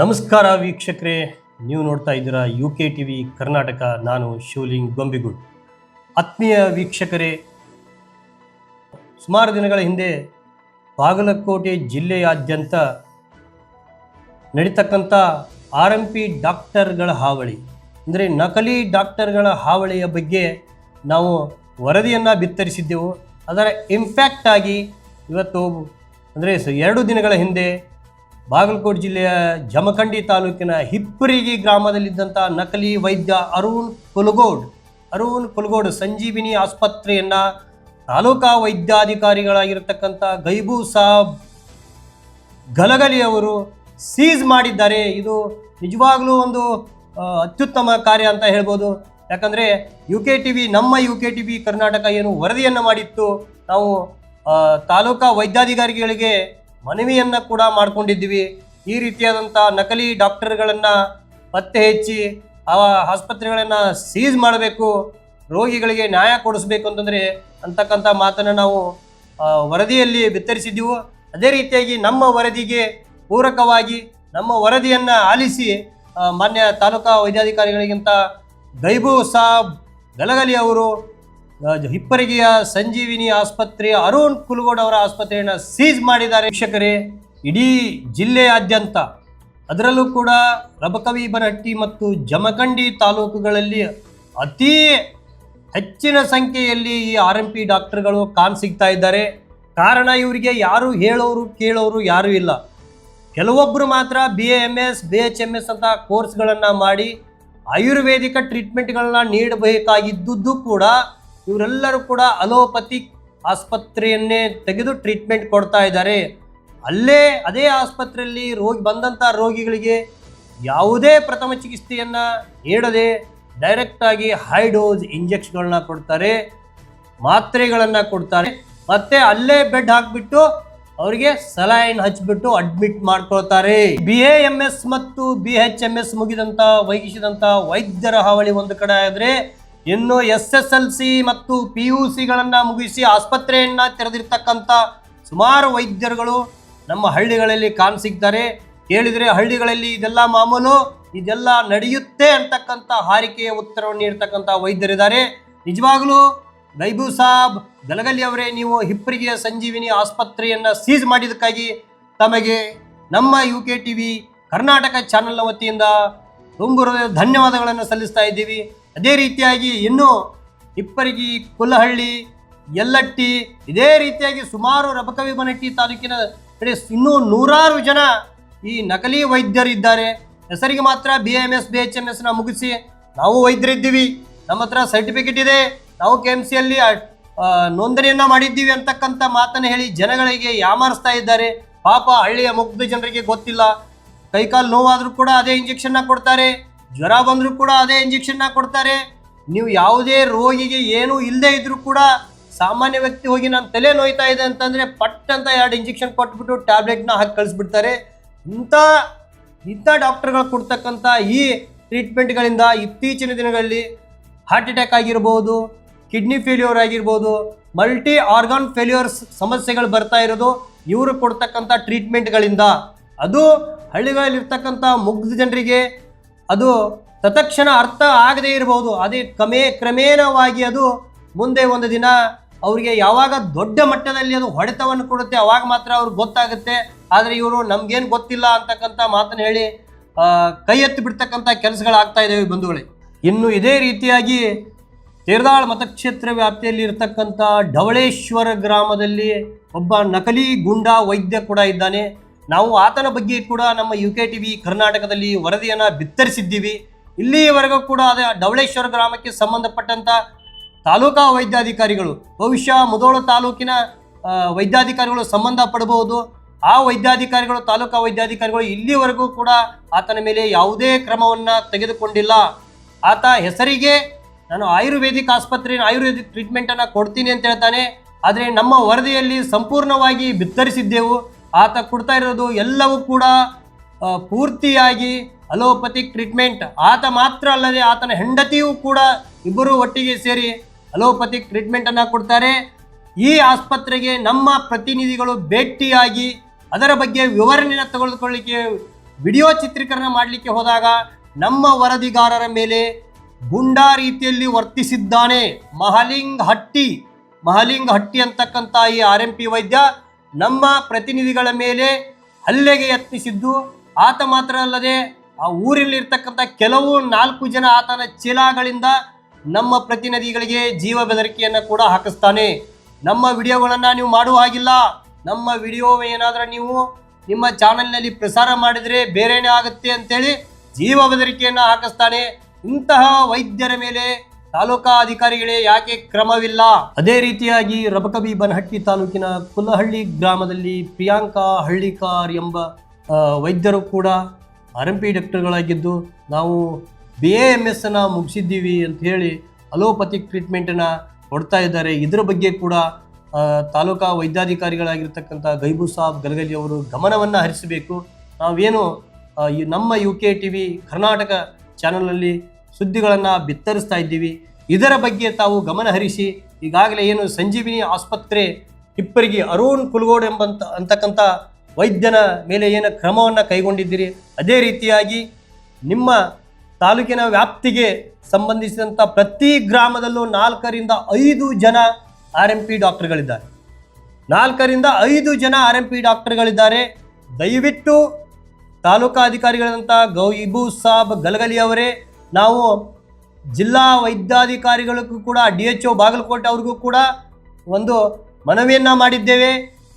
ನಮಸ್ಕಾರ ವೀಕ್ಷಕರೇ. ನೀವು ನೋಡ್ತಾ ಇದ್ದೀರಾ U K T V Karnataka. ನಾನು ಶಿವಲಿಂಗ್ ಗೊಂಬಿಗುಡ್ ಆತ್ಮೀಯ ವೀಕ್ಷಕರೇ, ಸುಮಾರು ದಿನಗಳ ಹಿಂದೆ ಬಾಗಲಕೋಟೆ ಜಿಲ್ಲೆಯಾದ್ಯಂತ ನಡೀತಕ್ಕಂಥ ಆರ್ ಎಂ ಪಿ ಡಾಕ್ಟರ್ಗಳ ಹಾವಳಿ, ಅಂದರೆ ನಕಲಿ ಡಾಕ್ಟರ್ಗಳ ಹಾವಳಿಯ ಬಗ್ಗೆ ನಾವು ವರದಿಯನ್ನು ಬಿತ್ತರಿಸಿದ್ದೆವು. ಅದರ ಇಂಪ್ಯಾಕ್ಟ್ ಆಗಿ ಇವತ್ತು, ಅಂದರೆ ಎರಡು ದಿನಗಳ ಹಿಂದೆ ಬಾಗಲಕೋಟೆ ಜಿಲ್ಲೆಯ ಜಮಖಂಡಿ ತಾಲೂಕಿನ ಹಿಪ್ಪರಿಗಿ ಗ್ರಾಮದಲ್ಲಿದ್ದಂಥ ನಕಲಿ ವೈದ್ಯ ಅರುಣ್ ಕುಲಗೋಡ್. ಅರುಣ್ ಕುಲಗೋಡ್ ಸಂಜೀವಿನಿ ಆಸ್ಪತ್ರೆಯನ್ನು ತಾಲೂಕಾ ವೈದ್ಯಾಧಿಕಾರಿಗಳಾಗಿರ್ತಕ್ಕಂಥ ಗೈಬು ಸಾಬ್ ಗಲಗಲಿ ಅವರು ಸೀಸ್ ಮಾಡಿದ್ದಾರೆ. ಇದು ನಿಜವಾಗ್ಲೂ ಒಂದು ಅತ್ಯುತ್ತಮ ಕಾರ್ಯ ಅಂತ ಹೇಳ್ಬೋದು. ಯಾಕಂದರೆ ಯು ಕೆ ಟಿ ವಿ ನಮ್ಮ U K T V Karnataka ಏನು ವರದಿಯನ್ನು ಮಾಡಿತ್ತು. ನಾವು ತಾಲೂಕಾ ವೈದ್ಯಾಧಿಕಾರಿಗಳಿಗೆ ಮನವಿಯನ್ನು ಕೂಡ ಮಾಡಿಕೊಂಡಿದ್ದೀವಿ. ಈ ರೀತಿಯಾದಂಥ ನಕಲಿ ಡಾಕ್ಟರ್ಗಳನ್ನು ಪತ್ತೆ ಹೆಚ್ಚಿ, ಆ ಆಸ್ಪತ್ರೆಗಳನ್ನು ಸೀಸ್ ಮಾಡಬೇಕು, ರೋಗಿಗಳಿಗೆ ನ್ಯಾಯ ಕೊಡಿಸ್ಬೇಕು ಅಂತಂದರೆ ಅಂತಕ್ಕಂಥ ಮಾತನ್ನು ನಾವು ವರದಿಯಲ್ಲಿ ಬಿತ್ತರಿಸಿದ್ದೆವು, ಅದೇ ರೀತಿಯಾಗಿ ನಮ್ಮ ವರದಿಗೆ ಪೂರಕವಾಗಿ, ನಮ್ಮ ವರದಿಯನ್ನು ಆಲಿಸಿ ಮಾನ್ಯ ತಾಲೂಕಾ ವೈದ್ಯಾಧಿಕಾರಿಗಳಿಗಿಂತ ಗೈಬು ಸಾಬ್ ಗಲಗಲಿ ಅವರು ಹಿಪ್ಪರಿಗೆಯ ಸಂಜೀವಿನಿ ಆಸ್ಪತ್ರೆ ಅರುಣ್ ಕುಲಗೋಡ್ ಅವರ ಆಸ್ಪತ್ರೆಯನ್ನು ಸೀಜ್ ಮಾಡಿದ್ದಾರೆ ವೀಕ್ಷಕರೇ. ಇಡೀ ಜಿಲ್ಲೆಯಾದ್ಯಂತ. ಅದರಲ್ಲೂ ಕೂಡ ರಬಕವಿ ಬನಹಟ್ಟಿ ಮತ್ತು ಜಮಖಂಡಿ ತಾಲೂಕುಗಳಲ್ಲಿ ಅತೀ ಹೆಚ್ಚಿನ ಸಂಖ್ಯೆಯಲ್ಲಿ ಈ ಆರ್ ಎಂ ಪಿ ಡಾಕ್ಟರ್ಗಳು ಕಾಣ್ ಸಿಗ್ತಾ ಇದ್ದಾರೆ. ಕಾರಣ ಇವರಿಗೆ ಯಾರು ಹೇಳೋರು ಕೇಳೋರು ಯಾರೂ ಇಲ್ಲ. ಕೆಲವೊಬ್ಬರು ಮಾತ್ರ B A M S, B H M S ಅಂತ ಕೋರ್ಸ್ಗಳನ್ನು ಮಾಡಿ ಆಯುರ್ವೇದಿಕ ಟ್ರೀಟ್ಮೆಂಟ್ಗಳನ್ನ ನೀಡಬೇಕಾಗಿದ್ದುದು ಕೂಡ ಇವರೆಲ್ಲರೂ ಕೂಡ ಅಲೋಪತಿಕ್ ಆಸ್ಪತ್ರೆಯನ್ನೇ ತೆಗೆದು ಟ್ರೀಟ್ಮೆಂಟ್ ಕೊಡ್ತಾ ಇದ್ದಾರೆ. ಅಲ್ಲೇ ಅದೇ ಆಸ್ಪತ್ರೆಯಲ್ಲಿ ರೋಗಿ ಬಂದಂಥ ರೋಗಿಗಳಿಗೆ ಯಾವುದೇ ಪ್ರಥಮ ಚಿಕಿತ್ಸೆಯನ್ನು ನೀಡದೆ ಡೈರೆಕ್ಟಾಗಿ ಹೈ ಡೋಸ್ ಇಂಜೆಕ್ಷನ್ಗಳನ್ನ ಕೊಡ್ತಾರೆ, ಮಾತ್ರೆಗಳನ್ನು ಕೊಡ್ತಾರೆ. ಮತ್ತೆ ಅಲ್ಲೇ ಬೆಡ್ ಹಾಕಿಬಿಟ್ಟು ಅವರಿಗೆ ಸಲೈನ್ ಹಚ್ಚಿಬಿಟ್ಟು ಅಡ್ಮಿಟ್ ಮಾಡ್ಕೊಳ್ತಾರೆ. ಬಿ ಎ ಎಂ ಎಸ್ ಮತ್ತು ಬಿ ಎಚ್ ಎಂ ಎಸ್ ಮುಗಿದಂಥ ವಹಿಸಿದಂಥ ವೈದ್ಯರ ಹಾವಳಿ ಒಂದು ಕಡೆ ಆದ್ರೆ ಇನ್ನು ಎಸ್ ಎಸ್ ಎಲ್ ಸಿ ಮತ್ತು ಪಿ ಯು ಸಿಗಳನ್ನು ಮುಗಿಸಿ ಆಸ್ಪತ್ರೆಯನ್ನು ತೆರೆದಿರ್ತಕ್ಕಂಥ ಸುಮಾರು ವೈದ್ಯರುಗಳು ನಮ್ಮ ಹಳ್ಳಿಗಳಲ್ಲಿ ಕಾಣಿಸಿದ್ದಾರೆ. ಕೇಳಿದರೆ ಹಳ್ಳಿಗಳಲ್ಲಿ ಇದೆಲ್ಲ ಮಾಮೂಲು, ಇದೆಲ್ಲ ನಡೆಯುತ್ತೆ ಅಂತಕ್ಕಂಥ ಹಾರಿಕೆಯ ಉತ್ತರವನ್ನು ನೀಡ್ತಕ್ಕಂಥ ವೈದ್ಯರಿದ್ದಾರೆ. ನಿಜವಾಗ್ಲೂ ಗೈಬು ಸಾಬ್ ಗಲಗಲಿ ಅವರೇ ನೀವು ಹಿಪ್ಪರಿಗೆಯ ಸಂಜೀವಿನಿ ಆಸ್ಪತ್ರೆಯನ್ನು ಸೀಸ್ ಮಾಡಿದ್ದಕ್ಕಾಗಿ ತಮಗೆ ನಮ್ಮ U K T V Karnataka ಚಾನೆಲ್ನ ವತಿಯಿಂದ ತುಂಬ ಧನ್ಯವಾದಗಳನ್ನು ಸಲ್ಲಿಸ್ತಾ ಇದ್ದೀವಿ. ಅದೇ ರೀತಿಯಾಗಿ ಇನ್ನು ಹಿಪ್ಪರಿಗಿ ಕುಲಹಳ್ಳಿ ಯಲ್ಲಟ್ಟಿ, ಇದೇ ರೀತಿಯಾಗಿ ಸುಮಾರು ರಬಕವಿ ಬನಟ್ಟಿ ತಾಲೂಕಿನ ಕಡೆ ಇನ್ನೂ ನೂರಾರು ಜನ ಈ ನಕಲಿ ವೈದ್ಯರಿದ್ದಾರೆ. ಹೆಸರಿಗೆ ಮಾತ್ರ B M S B H M ಎಸ್ನ ಮುಗಿಸಿ ನಾವು ವೈದ್ಯರಿದ್ದೀವಿ. ನಮ್ಮ ಹತ್ರ ಸರ್ಟಿಫಿಕೇಟ್ ಇದೆ. ನಾವು ಕೆ ಎಂ ಸಿಯಲ್ಲಿ ನೋಂದಣಿಯನ್ನು ಮಾಡಿದ್ದೀವಿ ಅಂತಕ್ಕಂಥ ಮಾತನ್ನು ಹೇಳಿ ಜನಗಳಿಗೆ ಯಾಮಾರಿಸ್ತಾ ಇದ್ದಾರೆ. ಪಾಪ ಹಳ್ಳಿಯ ಮುಗ್ಧ ಜನರಿಗೆ ಗೊತ್ತಿಲ್ಲ. ಕೈಕಾಲು ನೋವಾದರೂ ಕೂಡ ಅದೇ ಇಂಜೆಕ್ಷನ್ನ ಕೊಡ್ತಾರೆ. ಜ್ವರ ಬಂದರೂ ಕೂಡ ಅದೇ ಇಂಜೆಕ್ಷನ್ನ ಕೊಡ್ತಾರೆ. ನೀವು ಯಾವುದೇ ರೋಗಿಗೆ ಏನೂ ಇಲ್ಲದೆ ಇದ್ರೂ ಕೂಡ ಸಾಮಾನ್ಯ ವ್ಯಕ್ತಿ ಹೋಗಿ ನನ್ನ ತಲೆ ನೋಯ್ತಾ ಇದೆ ಅಂತಂದರೆ ಪಟ್ ಅಂತ ಎರಡು ಇಂಜೆಕ್ಷನ್ ಕೊಟ್ಬಿಟ್ಟು ಟ್ಯಾಬ್ಲೆಟ್ನ ಹಾಕಿ ಕಳಿಸ್ಬಿಡ್ತಾರೆ. ಇಂಥ ಇಂಥ ಡಾಕ್ಟರ್ಗಳು ಕೊಡ್ತಕ್ಕಂಥ ಈ ಟ್ರೀಟ್ಮೆಂಟ್ಗಳಿಂದ ಇತ್ತೀಚಿನ ದಿನಗಳಲ್ಲಿ ಹಾರ್ಟ್ ಅಟ್ಯಾಕ್ ಆಗಿರ್ಬೋದು, ಕಿಡ್ನಿ ಫೇಲ್ಯೂರ್ ಆಗಿರ್ಬೋದು, ಮಲ್ಟಿ ಆರ್ಗಾನ್ ಫೇಲ್ಯೂರ್ಸ್ ಸಮಸ್ಯೆಗಳು ಬರ್ತಾ ಇರೋದು ಇವರು ಕೊಡ್ತಕ್ಕಂಥ ಟ್ರೀಟ್ಮೆಂಟ್ಗಳಿಂದ. ಅದು ಹಳ್ಳಿಗಳಲ್ಲಿರ್ತಕ್ಕಂಥ ಮುಗ್ಧ ಜನರಿಗೆ ಅದು ತತ್ಕ್ಷಣ ಅರ್ಥ ಆಗದೇ ಇರಬಹುದು. ಅದೇ ಕ್ರಮೇ, ಕ್ರಮೇಣವಾಗಿ ಅದು ಮುಂದೆ ಒಂದು ದಿನ ಅವರಿಗೆ ಯಾವಾಗ ದೊಡ್ಡ ಮಟ್ಟದಲ್ಲಿ ಅದು ಹೊಡೆತವನ್ನು ಕೊಡುತ್ತೆ ಅವಾಗ ಮಾತ್ರ ಅವ್ರಿಗೆ ಗೊತ್ತಾಗುತ್ತೆ. ಆದರೆ ಇವರು ನಮಗೇನು ಗೊತ್ತಿಲ್ಲ ಅಂತಕ್ಕಂಥ ಮಾತನ್ನು ಹೇಳಿ ಕೈ ಎತ್ತಿ ಬಿಡ್ತಕ್ಕಂಥ ಕೆಲಸಗಳಾಗ್ತಾ ಇದ್ದಾವೆ ಬಂಧುಗಳೇ. ಇನ್ನು ಇದೇ ರೀತಿಯಾಗಿ ತೇರ್ದಾಳ್ ಮತಕ್ಷೇತ್ರ ವ್ಯಾಪ್ತಿಯಲ್ಲಿ ಇರತಕ್ಕಂಥ ಢವಳೇಶ್ವರ ಗ್ರಾಮದಲ್ಲಿ ಒಬ್ಬ ನಕಲಿ ಗುಂಡ ವೈದ್ಯ ಕೂಡ ಇದ್ದಾನೆ. ನಾವು ಆತನ ಬಗ್ಗೆ ಕೂಡ ನಮ್ಮ ಯು ಕೆ ಟಿ ವಿ ಕರ್ನಾಟಕದಲ್ಲಿ ವರದಿಯನ್ನು ಬಿತ್ತರಿಸಿದ್ದೀವಿ. ಇಲ್ಲಿಯವರೆಗೂ ಕೂಡ ಅದೇ ಡವಳೇಶ್ವರ ಗ್ರಾಮಕ್ಕೆ ಸಂಬಂಧಪಟ್ಟಂಥ ತಾಲೂಕಾ ವೈದ್ಯಾಧಿಕಾರಿಗಳು, ಬಹುಶಃ ಮುದೋಳ ತಾಲೂಕಿನ ವೈದ್ಯಾಧಿಕಾರಿಗಳು ಸಂಬಂಧ ಪಡಬಹುದು. ಆ ವೈದ್ಯಾಧಿಕಾರಿಗಳು, ತಾಲೂಕಾ ವೈದ್ಯಾಧಿಕಾರಿಗಳು ಇಲ್ಲಿವರೆಗೂ ಕೂಡ ಆತನ ಮೇಲೆ ಯಾವುದೇ ಕ್ರಮವನ್ನು ತೆಗೆದುಕೊಂಡಿಲ್ಲ. ಆತ ಹೆಸರಿಗೆ ನಾನು ಆಯುರ್ವೇದಿಕ್ ಆಸ್ಪತ್ರೆ ಆಯುರ್ವೇದಿಕ್ ಟ್ರೀಟ್ಮೆಂಟನ್ನು ಕೊಡ್ತೀನಿ ಅಂತ ಹೇಳ್ತಾನೆ. ಆದರೆ ನಮ್ಮ ವರದಿಯಲ್ಲಿ ಸಂಪೂರ್ಣವಾಗಿ ಬಿತ್ತರಿಸಿದ್ದೆವು. ಆತ ಕೊಡ್ತಾ ಇರೋದು ಎಲ್ಲವೂ ಕೂಡ ಪೂರ್ತಿಯಾಗಿ ಅಲೋಪತಿಕ್ ಟ್ರೀಟ್ಮೆಂಟ್. ಆತ ಮಾತ್ರ ಅಲ್ಲದೆ ಆತನ ಹೆಂಡತಿಯೂ ಕೂಡ ಇಬ್ಬರು ಒಟ್ಟಿಗೆ ಸೇರಿ ಅಲೋಪತಿಕ್ ಟ್ರೀಟ್ಮೆಂಟನ್ನು ಕೊಡ್ತಾರೆ. ಈ ಆಸ್ಪತ್ರೆಗೆ ನಮ್ಮ ಪ್ರತಿನಿಧಿಗಳು ಭೇಟಿಯಾಗಿ ಅದರ ಬಗ್ಗೆ ವಿವರಣೆಯನ್ನು ತೆಗೆದುಕೊಳ್ಳಿಕ್ಕೆ ವಿಡಿಯೋ ಚಿತ್ರೀಕರಣ ಮಾಡಲಿಕ್ಕೆ ಹೋದಾಗ ನಮ್ಮ ವರದಿಗಾರರ ಮೇಲೆ ಗುಂಡಾ ರೀತಿಯಲ್ಲಿ ವರ್ತಿಸಿದ್ದಾನೆ ಮಹಲಿಂಗ್ ಹಟ್ಟಿ. ಮಹಲಿಂಗ್ ಹಟ್ಟಿ ಅಂತಕ್ಕಂಥ ಈ ಆರ್ ಎಂ ಪಿ ವೈದ್ಯ ನಮ್ಮ ಪ್ರತಿನಿಧಿಗಳ ಮೇಲೆ ಹಲ್ಲೆಗೆ ಯತ್ನಿಸಿದ್ದು ಆತ ಮಾತ್ರ ಅಲ್ಲದೆ ಆ ಊರಲ್ಲಿರ್ತಕ್ಕಂಥ ಕೆಲವು ನಾಲ್ಕು ಜನ ಆತನ ಚೀಲಗಳಿಂದ ನಮ್ಮ ಪ್ರತಿನಿಧಿಗಳಿಗೆ ಜೀವ ಬೆದರಿಕೆಯನ್ನು ಕೂಡ ಹಾಕಿಸ್ತಾನೆ. ನಮ್ಮ ವಿಡಿಯೋಗಳನ್ನು ನೀವು ಮಾಡುವ ಹಾಗಿಲ್ಲ. ನಮ್ಮ ವಿಡಿಯೋ ಏನಾದರೂ ನೀವು ನಿಮ್ಮ ಚಾನಲ್ನಲ್ಲಿ ಪ್ರಸಾರ ಮಾಡಿದರೆ ಬೇರೆನೇ ಆಗುತ್ತೆ ಅಂತೇಳಿ ಜೀವ ಬೆದರಿಕೆಯನ್ನು ಹಾಕಿಸ್ತಾನೆ. ಇಂತಹ ವೈದ್ಯರ ಮೇಲೆ ತಾಲೂಕಾ ಅಧಿಕಾರಿಗಳೇ ಯಾಕೆ ಕ್ರಮವಿಲ್ಲ? ಅದೇ ರೀತಿಯಾಗಿ ರಬಕಬಿ ಬನಹಟ್ಟಿ ತಾಲೂಕಿನ ಕುಲಹಳ್ಳಿ ಗ್ರಾಮದಲ್ಲಿ ಪ್ರಿಯಾಂಕಾ ಹಳ್ಳಿಕಾರ್ ಎಂಬ ವೈದ್ಯರು ಕೂಡ ಆರ್ ಎಂ ಪಿ ಡಾಕ್ಟರ್ಗಳಾಗಿದ್ದು ನಾವು ಬಿ ಎ ಎಂ ಎಸ್ ಅನ್ನ ಮುಗಿಸಿದ್ದೀವಿ ಅಂತ ಹೇಳಿ ಅಲೋಪತಿಕ್ ಟ್ರೀಟ್ಮೆಂಟನ್ನು ಕೊಡ್ತಾ ಇದ್ದಾರೆ. ಇದರ ಬಗ್ಗೆ ಕೂಡ ತಾಲೂಕಾ ವೈದ್ಯಾಧಿಕಾರಿಗಳಾಗಿರ್ತಕ್ಕಂಥ ಗೈಬು ಸಾಬ್ ಗಲಗಲಿ ಅವರು ಗಮನವನ್ನು ಹರಿಸಬೇಕು. ನಾವೇನು ನಮ್ಮ U K T V, Karnataka ಚಾನಲಲ್ಲಿ ಸುದ್ದಿಗಳನ್ನು ಬಿತ್ತರಿಸ್ತಾ ಇದ್ದೀವಿ. ಇದರ ಬಗ್ಗೆ ತಾವು ಗಮನಹರಿಸಿ ಈಗಾಗಲೇ ಏನು ಸಂಜೀವಿನಿ ಆಸ್ಪತ್ರೆ ಇಬ್ಬರಿಗೆ ಅರುಣ್ ಕುಲ್ಗೋಡ್ ಎಂಬಂತ, ಅಂತಕ್ಕಂಥ ವೈದ್ಯನ ಮೇಲೆ ಏನು ಕ್ರಮವನ್ನು ಕೈಗೊಂಡಿದ್ದೀರಿ. ಅದೇ ರೀತಿಯಾಗಿ ನಿಮ್ಮ ತಾಲೂಕಿನ ವ್ಯಾಪ್ತಿಗೆ ಸಂಬಂಧಿಸಿದಂಥ ಪ್ರತಿ ಗ್ರಾಮದಲ್ಲೂ ನಾಲ್ಕರಿಂದ ಐದು ಜನ ಆರ್ ಎಂ ಪಿ ಡಾಕ್ಟರ್ಗಳಿದ್ದಾರೆ. ನಾಲ್ಕರಿಂದ ಐದು ಜನ ಆರ್ ಎಂ ಪಿ ಡಾಕ್ಟರ್ಗಳಿದ್ದಾರೆ. ದಯವಿಟ್ಟು ತಾಲೂಕಾ ಅಧಿಕಾರಿಗಳಾದಂಥ ಇಬು ಸಾಬ್ ಗಲಗಲಿ ಅವರೇ ನಾವು ಜಿಲ್ಲಾ ವೈದ್ಯಾಧಿಕಾರಿಗಳಿಗೂ ಕೂಡ, ಡಿ ಎಚ್ ಒ ಬಾಗಲಕೋಟೆ ಅವ್ರಿಗೂ ಕೂಡ ಒಂದು ಮನವಿಯನ್ನು ಮಾಡಿದ್ದೇವೆ.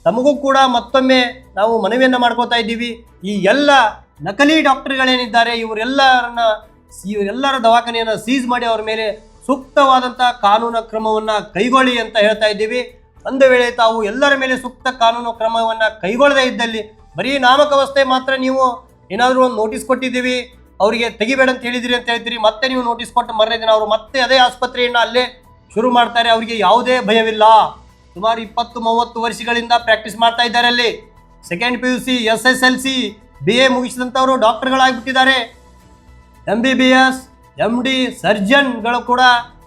ತಮಗೂ ಕೂಡ ಮತ್ತೊಮ್ಮೆ ನಾವು ಮನವಿಯನ್ನು ಮಾಡ್ಕೋತಾ ಇದ್ದೀವಿ. ಈ ಎಲ್ಲ ನಕಲಿ ಡಾಕ್ಟರ್ಗಳೇನಿದ್ದಾರೆ, ಇವರೆಲ್ಲರನ್ನ ಇವರೆಲ್ಲರ ದವಾಖಾನೆಯನ್ನು ಸೀಸ್ ಮಾಡಿ ಅವರ ಮೇಲೆ ಸೂಕ್ತವಾದಂಥ ಕಾನೂನು ಕ್ರಮವನ್ನು ಕೈಗೊಳ್ಳಿ ಅಂತ ಹೇಳ್ತಾ ಇದ್ದೀವಿ. ಒಂದು ವೇಳೆ ತಾವು ಎಲ್ಲರ ಮೇಲೆ ಸೂಕ್ತ ಕಾನೂನು ಕ್ರಮವನ್ನು ಕೈಗೊಳ್ಳದೇ ಇದ್ದಲ್ಲಿ, ಬರೀ ನಾಮಕವಸ್ಥೆ ಮಾತ್ರ ನೀವು ಏನಾದರೂ ಒಂದು ನೋಟಿಸ್ ಕೊಟ್ಟಿದ್ದೀವಿ. ಅವರಿಗೆ ತೆಗಿಬೇಡ ಅಂತ ಹೇಳಿದಿರಿ ಅಂತ ಹೇಳ್ತೀರಿ ಮತ್ತೆ ನೀವು ನೋಟಿಸ್ ಕೊಟ್ಟು ಮರನೇ ದಿನ ಅವರು ಮತ್ತೆ ಅದೇ ಆಸ್ಪತ್ರೆಯನ್ನು ಅಲ್ಲೇ ಶುರು ಮಾಡ್ತಾರೆ, ಅವರಿಗೆ ಯಾವುದೇ ಭಯವಿಲ್ಲ. ಸುಮಾರು ಇಪ್ಪತ್ತು, ಮೂವತ್ತು ವರ್ಷಗಳಿಂದ ಪ್ರಾಕ್ಟೀಸ್ ಮಾಡ್ತಾ ಇದ್ದಾರೆ ಅಲ್ಲಿ. Second P U C S S L C B A ಮುಗಿಸಿದಂಥವರು ಡಾಕ್ಟರ್ಗಳಾಗ್ಬಿಟ್ಟಿದ್ದಾರೆ. M B B S M D ಸರ್ಜನ್ಗಳು ಕೂಡ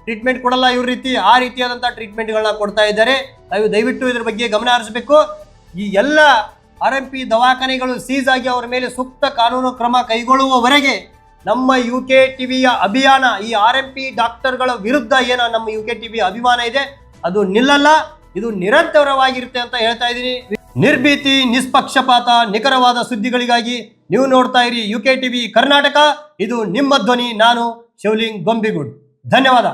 ಟ್ರೀಟ್ಮೆಂಟ್ ಕೊಡಲ್ಲ ಇವ್ರ ರೀತಿ, ಆ ರೀತಿಯಾದಂಥ ಟ್ರೀಟ್ಮೆಂಟ್ಗಳನ್ನ ಕೊಡ್ತಾ ಇದ್ದಾರೆ. ನಾವು ದಯವಿಟ್ಟು ಇದ್ರ ಬಗ್ಗೆ ಗಮನ ಹರಿಸಬೇಕು. ಈ ಎಲ್ಲ ಆರ್ ಎಂ ಪಿ ದವಾಖಾನೆಗಳು ಸೀಸ್ ಆಗಿ ಅವರ ಮೇಲೆ ಸೂಕ್ತ ಕಾನೂನು ಕ್ರಮ ಕೈಗೊಳ್ಳುವವರೆಗೆ ನಮ್ಮ ಯು ಕೆ ಟಿವಿಯ ಅಭಿಯಾನ, ಈ ಆರ್ ಎಂ ಪಿ ಡಾಕ್ಟರ್ಗಳ ವಿರುದ್ಧ ಏನೋ ನಮ್ಮ ಯು ಕೆ ಟಿವಿ ಅಭಿಮಾನ ಇದೆ, ಅದು ನಿಲ್ಲಲ್ಲ, ಇದು ನಿರಂತರವಾಗಿರುತ್ತೆ ಅಂತ ಹೇಳ್ತಾ ಇದ್ದೀನಿ. ನಿರ್ಭೀತಿ, ನಿಷ್ಪಕ್ಷಪಾತ, ನಿಖರವಾದ ಸುದ್ದಿಗಳಿಗಾಗಿ ನೀವು ನೋಡ್ತಾ ಇರಿ ಯು ಕೆ ಟಿವಿ ಕರ್ನಾಟಕ, ಇದು ನಿಮ್ಮ ಧ್ವನಿ, ನಾನು ಶಿವಲಿಂಗ್ ಗೊಂಬಿಗುಡ್ ಧನ್ಯವಾದ.